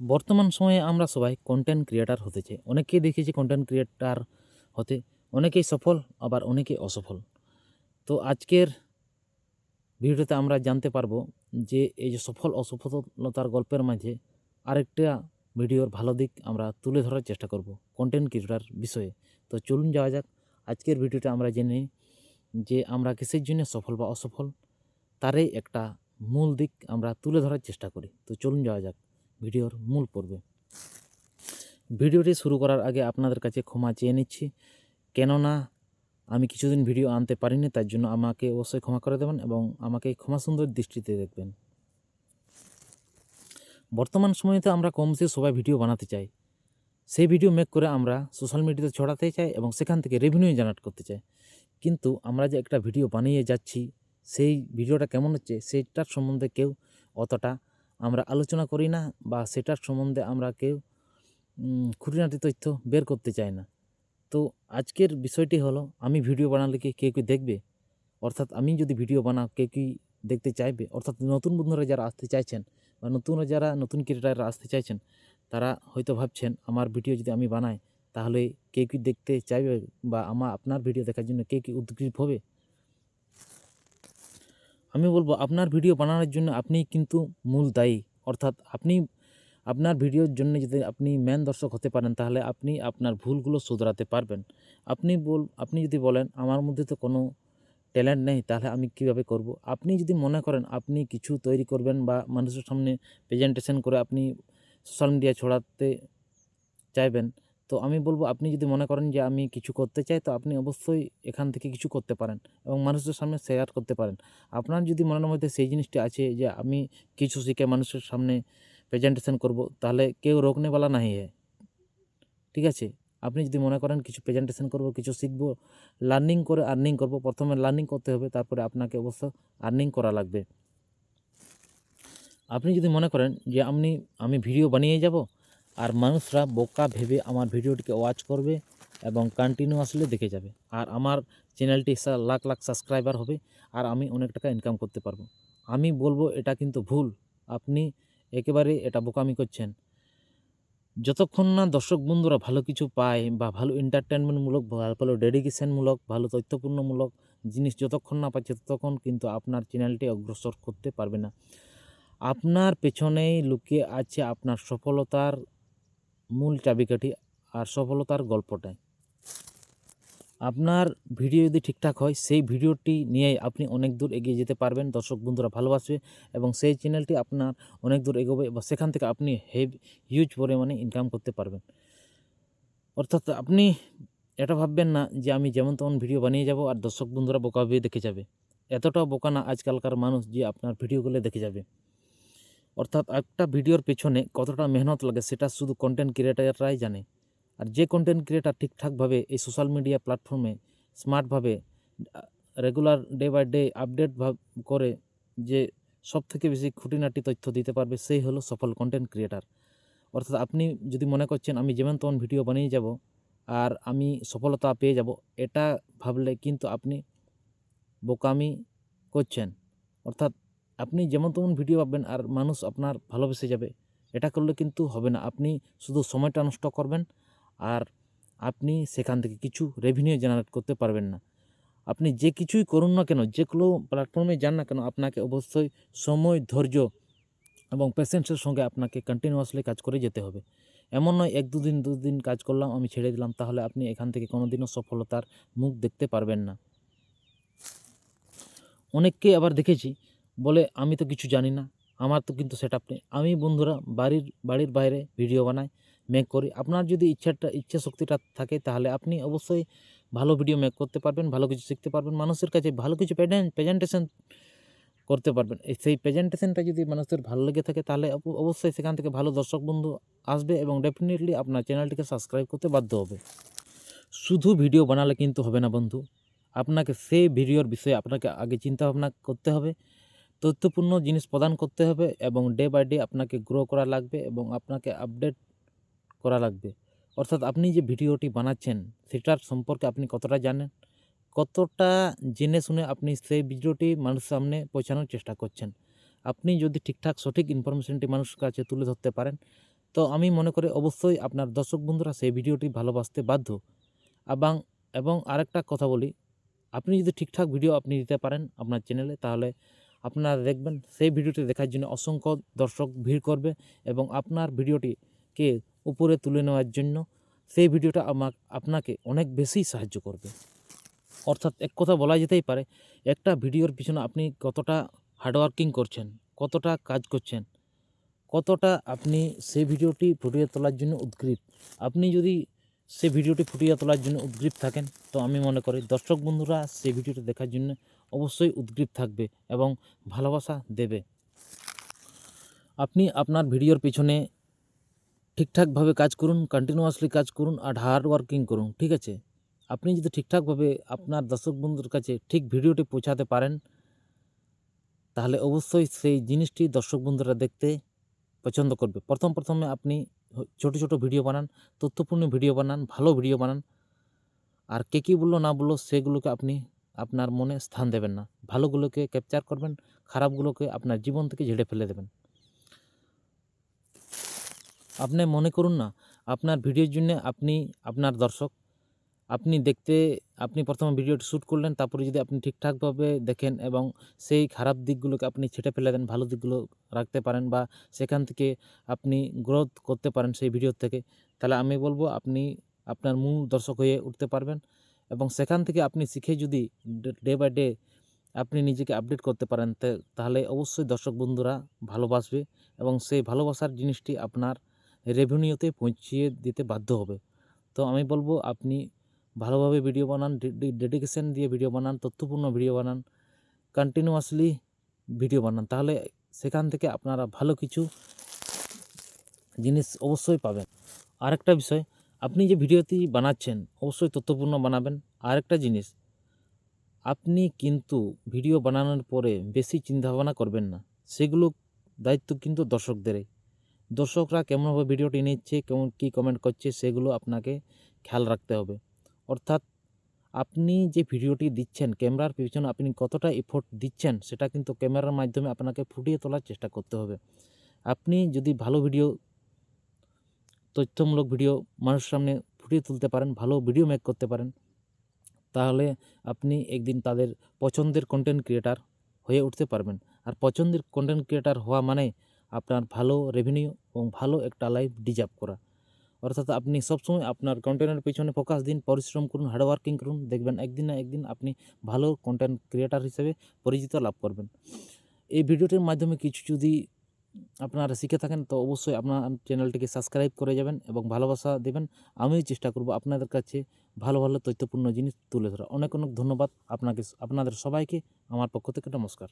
বর্তমান সময়ে আমরা সবাই কন্টেন্ট ক্রিয়েটার হতে চাই। অনেকেই দেখেছি কন্টেন্ট ক্রিয়েটার হতে, অনেকেই সফল, আবার অনেকেই অসফল। তো আজকের ভিডিওতে আমরা জানতে পারব যে এই যে সফল অসফলতার গল্পের মাঝে আরেকটা ভিডিওর ভালো দিক আমরা তুলে ধরার চেষ্টা করব কন্টেন্ট ক্রিয়েটার বিষয়ে। তো চলুন যাওয়া যাক। আজকের ভিডিওতে আমরা জেনে নিই যে আমরা কিসের জন্য সফল বা অসফল, তারই একটা মূল দিক আমরা তুলে ধরার চেষ্টা করি। তো চলুন যাওয়া যাক। ভিডিওর মূল পর্বে। ভিডিওটি শুরু করার আগে আপনাদের কাছে ক্ষমা চেয়ে নিচ্ছি। কেননা, আমি কিছুদিন ভিডিও আনতে পারিনি তার জন্য আমাকে অবশ্যই ক্ষমা করে দেবেন এবং আমাকে ক্ষমা সুন্দর দৃষ্টিতে দেখবেন। বর্তমান সময়তে আমরা কমসে সবাই ভিডিও বানাতে চাই। সেই ভিডিও মেক করে আমরা সোশ্যাল মিডিয়াতে ছড়াতে চাই এবং সেখান থেকে রেভিনিউ জেনারেট করতে চাই। কিন্তু আমরা যে একটা ভিডিও বানিয়ে যাচ্ছি, সেই ভিডিওটা কেমন হচ্ছে সেইটার সম্বন্ধে কেউ অতটা আমরা আলোচনা করি না বা সেটার সম্বন্ধে আমরা কেউ খুঁটিনাটি তথ্য বের করতে চাই না। তো আজকের বিষয়টি হলো, আমি ভিডিও বানালে কি কেউ কি দেখবে? অর্থাৎ আমি যদি ভিডিও বানাও, কেউ কি দেখতে চাইবে? অর্থাৎ নতুন বন্ধুরা যারা আসতে চাইছেন বা নতুন যারা নতুন ক্রিয়েটাররা আসতে চাইছেন, তারা হয়তো ভাবছেন, আমার ভিডিও যদি আমি বানাই, তাহলে কেউ কি দেখতে চাইবে বা আমার আপনার ভিডিও দেখার জন্য কে কি উদ্গ্রীব হবে? আমি বলব আপনার ভিডিও বানানোর জন্য আপনি কিন্তু মূল দায়ী। অর্থাৎ আপনি আপনার ভিডিওর জন্য যদি আপনি ম্যান দর্শক হতে পারেন, তাহলে আপনি আপনার ভুলগুলো শুধরাতে পারবেন। আপনি বল, আপনি যদি বলেন, আমার মধ্যে তো কোনো ট্যালেন্ট নেই, তাহলে আমি কীভাবে করব? আপনি যদি মনে করেন আপনি কিছু তৈরি করবেন বা মানুষের সামনে প্রেজেন্টেশন করে আপনি সোশ্যাল মিডিয়া ছড়াতে চাইবেন তো আমি বলব, আপনি যদি মনে করেন যে আমি কিছু করতে চাই, তো আপনি অবশ্যই এখান থেকে কিছু করতে পারেন এবং মানুষের সামনে শেয়ার করতে পারেন। আপনার যদি মনের মধ্যে সেই জিনিসটি আছে যে আমি কিছু শিখে মানুষের সামনে প্রেজেন্টেশন করব, তাহলে কেউ রোকনেওয়ালা নাহি হ্যাঁ ঠিক আছে? আপনি যদি মনে করেন কিছু প্রেজেন্টেশন করব, কিছু শিখব লার্নিং করে আর্নিং করব, প্রথমে লার্নিং করতে হবে, তারপরে আপনাকে অবশ্য আর্নিং করা লাগবে। আপনি যদি মনে করেন যে আপনি আমি ভিডিও বানিয়ে যাব আর মানুষরা বোকা ভেবে আমার ভিডিওটিকে ওয়াচ করবে এবং কন্টিনিউয়াসলি দেখে যাবে। আর আমার চ্যানেলটি লাখ লাখ সাবস্ক্রাইবার হবে আর আমি অনেক টাকা ইনকাম করতে পারব। আমি বলব এটা কিন্তু ভুল। আপনি একেবারে এটা বোকামি করছেন। যতক্ষণ না দর্শক বন্ধুরা ভালো কিছু পায় বা ভালো এন্টারটেনমেন্টমূলক ভালো ডেডিকেশনমূলক ভালো তথ্যপূর্ণমূলক জিনিস যতক্ষণ না পাচ্ছে ততক্ষণ কিন্তু আপনার চ্যানেলটি অগ্রসর করতে পারবে না। আপনার পেছনেই লুকিয়ে আছে আপনার সফলতার মূল চাবিকাঠি আর সফলতার গল্পটাই। আপনার ভিডিও যদি ঠিকঠাক হয়, সেই ভিডিওটি নিয়ে আপনি অনেক দূর এগিয়ে যেতে পারবেন। দর্শক বন্ধুরা ভালোবাসবে এবং সেই চ্যানেলটি আপনার অনেক দূর এগোবে বা সেখান থেকে আপনি হেভ, হিউজ পরিমাণে ইনকাম করতে পারবেন। অর্থাৎ আপনি এটা ভাববেন না যে আমি যেমন তেমন ভিডিও বানিয়ে যাব আর দর্শক বন্ধুরা বোকা দেখে যাবে। এতটাও বোকা না আজকালকার মানুষ যে আপনার ভিডিওগুলো দেখে যাবে। অর্থাৎ একটা ভিডিওর পেছনে কতটা মেহনত লাগে সেটা শুধু কন্টেন্ট ক্রিয়েটাররাই জানে। আর যে কন্টেন্ট ক্রিয়েটার ঠিকঠাকভাবে এই সোশ্যাল মিডিয়া প্ল্যাটফর্মে স্মার্টভাবে regular day by day update করে যে সব থেকে বেশি খুঁটিনাটি তথ্য দিতে পারবে, সেই হলো সফল কন্টেন্ট ক্রিয়েটার অর্থাৎ আপনি যদি মনে করছেন, আমি যেমন তেমন ভিডিও বানিয়ে যাব আর আমি সফলতা পেয়ে যাব, এটা ভাবলে কিন্তু আপনি বোকামি করছেন। অর্থাৎ আপনি যেমন তেমন ভিডিও পাবেন আর মানুষ আপনার ভালোবেসে যাবে। এটা করলে কিন্তু হবে না। আপনি শুধু সময়টা নষ্ট করবেন আর আপনি সেখান থেকে কিছু রেভিনিউ জেনারেট করতে পারবেন না। আপনি যে কিছুই করুন না কেন, যে কোনো প্ল্যাটফর্মে যান না কেন, আপনাকে অবশ্যই সময়, ধৈর্য এবং পেশেন্সের সঙ্গে আপনাকে কন্টিনিউয়াসলি কাজ করে যেতে হবে। এমন নয়, এক দুদিন দুদিন কাজ করলাম, আমি ছেড়ে দিলাম, তাহলে আপনি এখান থেকে কোনোদিনও সফলতার মুখ দেখতে পারবেন না। অনেককে আবার দেখেছি বলে, আমি তো কিছু জানি না। আমার তো কিন্তু সেট নেই। আমি বন্ধুরা বাড়ির বাড়ির বাইরে ভিডিও বানাই মেক করি। আপনার যদি ইচ্ছাটা ইচ্ছা শক্তিটা থাকে তাহলে আপনি অবশ্যই ভালো ভিডিও মেক করতে পারবেন, ভালো কিছু শিখতে পারবেন। মানুষের কাছে ভালো কিছু প্রেজেন্টেশন করতে পারবেন। সেই প্রেজেন্টেশনটা যদি মানুষের ভালো লেগে থাকে তাহলে অব- অবশ্যই সেখান থেকে ভালো দর্শক বন্ধু আসবে এবং ডেফিনেটলি আপনার চ্যানেলটিকে সাবস্ক্রাইব করতে বাধ্য হবে। শুধু ভিডিও বানালে কিন্তু হবে না বন্ধু। আপনাকে সেই ভিডিওর বিষয়ে আপনাকে আগে চিন্তা ভাবনা করতে হবে। তথ্যপূর্ণ জিনিস প্রদান করতে হবে এবং ডে বাই ডে আপনাকে গ্রো করা লাগবে এবং আপনাকে আপডেট করা লাগবে। অর্থাৎ আপনি যে ভিডিওটি বানাচ্ছেন, সেটার সম্পর্কে আপনি কতটা জানেন, কতটা জেনে শুনে আপনি সেই ভিডিওটি মানুষের সামনে পৌঁছানোর চেষ্টা করছেন। আপনি যদি ঠিকঠাক সঠিক ইনফরমেশনটি মানুষের কাছে তুলে ধরতে পারেন, তো আমি মনে করি অবশ্যই আপনার দর্শক বন্ধুরা সেই ভিডিওটি ভালোবাসতে বাধ্য। এবং এবং আরেকটা কথা বলি, আপনি যদি ঠিকঠাক ভিডিও আপনি দিতে পারেন আপনার চ্যানেলে তাহলে আপনারা দেখবেন সেই ভিডিওটি দেখার জন্য অসংখ্য দর্শক ভিড় করবে এবং আপনার ভিডিওটিকে উপরে তুলে নেওয়ার জন্য সেই ভিডিওটা আমাক আপনাকে অনেক বেশি সাহায্য করবে। অর্থাৎ এক কথা বলা যেতেই পারে, একটা ভিডিওর পিছনে আপনি কতটা হার্ডওয়ার্কিং করছেন, কতটা কাজ করছেন, কতটা আপনি সেই ভিডিওটি ফুটিয়ে তোলার জন্য উদ্গ্রীব। আপনি যদি সেই ভিডিওটি ফুটিয়ে তোলার জন্য উদ্গ্রীব থাকেন। তো আমি মনে করি, দর্শক বন্ধুরা সেই ভিডিওটি দেখার জন্য অবশ্যই উদ্গ্রীব থাকবে এবং ভালোবাসা দেবে। আপনি আপনার ভিডিওর পিছনে ঠিকঠাকভাবে কাজ করুন কন্টিনিউয়াসলি কাজ করুন আর হার্ড ওয়ার্কিং করুন, ঠিক আছে? আপনি যদি ঠিকঠাকভাবে আপনার দর্শক বন্ধুর কাছে ঠিক ভিডিওটি পৌঁছাতে পারেন, তাহলে অবশ্যই সেই জিনিসটি দর্শক বন্ধুরা দেখতে পছন্দ করবে। প্রথম প্রথমে আপনি ছোট ছোট ভিডিও বানান, তথ্যপূর্ণ ভিডিও বানান, ভালো ভিডিও বানান। আর কে কী বলল না বলল সেগুলোকে আপনি আপনার মনে স্থান দেবেন না। ভালোগুলোকে ক্যাপচার করবেন, খারাপগুলোকে আপনার জীবন থেকে ঝেড়ে ফেলে দেবেন। আপনি মনে করুন না, আপনার ভিডিওর জন্য আপনি, আপনার দর্শক আপনি দেখতে, আপনি প্রথমে ভিডিওটি শ্যুট করলেন, তারপরে যদি আপনি ঠিকঠাকভাবে দেখেন এবং সেই খারাপ দিকগুলোকে আপনি ছেটে ফেলে দেন, ভালো দিকগুলো রাখতে পারেন বা সেখান থেকে আপনি গ্রোথ করতে পারেন সেই ভিডিওর থেকে, তাহলে আমি বলব আপনি আপনার মূল দর্শক হয়ে উঠতে পারবেন এবং সেখান থেকে আপনি শিখে যদি ডে বাই ডে আপনি নিজেকে আপডেট করতে পারেন তাহলে অবশ্যই দর্শক বন্ধুরা ভালোবাসবে এবং সেই ভালোবাসার জিনিসটি আপনার রেভিনিউতে পৌঁছিয়ে দিতে বাধ্য হবে। তো আমি বলব আপনি ভালোভাবে ভিডিও বানান ডেডিকেশন দিয়ে ভিডিও বানান, তথ্যপূর্ণ ভিডিও বানান কন্টিনিউয়াসলি ভিডিও বানান, তাহলে সেখান থেকে আপনারা ভালো কিছু জিনিস অবশ্যই পাবেন। আরেকটা বিষয়, আপনি যে ভিডিওটি বানাচ্ছেন, অবশ্যই তথ্যপূর্ণ বানাবেন। আরেকটা জিনিস, আপনি কিন্তু ভিডিও বানানোর পরে বেশি চিন্তাভাবনা করবেন না। সেগুলো দায়িত্ব কিন্তু দর্শকদেরই। দর্শকরা কেমনভাবে ভিডিওটি নিচ্ছে, কেমন, কী কমেন্ট করছে, সেগুলো আপনাকে খেয়াল রাখতে হবে। অর্থাৎ আপনি যে ভিডিওটি দিচ্ছেন, ক্যামেরার পিছনে আপনি কতটা এফোর্ট দিচ্ছেন, সেটা কিন্তু ক্যামেরার মাধ্যমে আপনাকে ফুটিয়ে তোলার চেষ্টা করতে হবে। আপনি যদি ভালো ভিডিও, তথ্যমূলক ভিডিও মানুষের সামনে ফুটিয়ে তুলতে পারেন, ভালো ভিডিও মেক করতে পারেন, তাহলে আপনি একদিন তাদের পছন্দের কন্টেন্ট ক্রিয়েটার হয়ে উঠতে পারবেন। আর পছন্দের কন্টেন্ট ক্রিয়েটার হওয়া মানে আপনার ভালো রেভিনিউ এবং ভালো একটা লাইফ ডিজার্ভ করা। অর্থাৎ আপনি সবসময় আপনার কন্টেন্টের পিছনে ফোকাস দিন, পরিশ্রম করুন হার্ডওয়ার্কিং করুন, দেখবেন একদিন না একদিন আপনি ভালো কন্টেন্ট ক্রিয়েটার হিসেবে পরিচিত লাভ করবেন। এই ভিডিওটির মাধ্যমে কিছু যদি আপনারা শিখে থাকেন, তো অবশ্যই আপনার চ্যানেলটিকে সাবস্ক্রাইব করে যাবেন এবং ভালোবাসা দেবেন। আমিও চেষ্টা করব আপনাদের কাছে ভালো ভালো, তথ্যপূর্ণ জিনিস তুলে ধরা অনেক অনেক ধন্যবাদ আপনাকে, আপনাদের সবাইকে। আমার পক্ষ থেকে নমস্কার।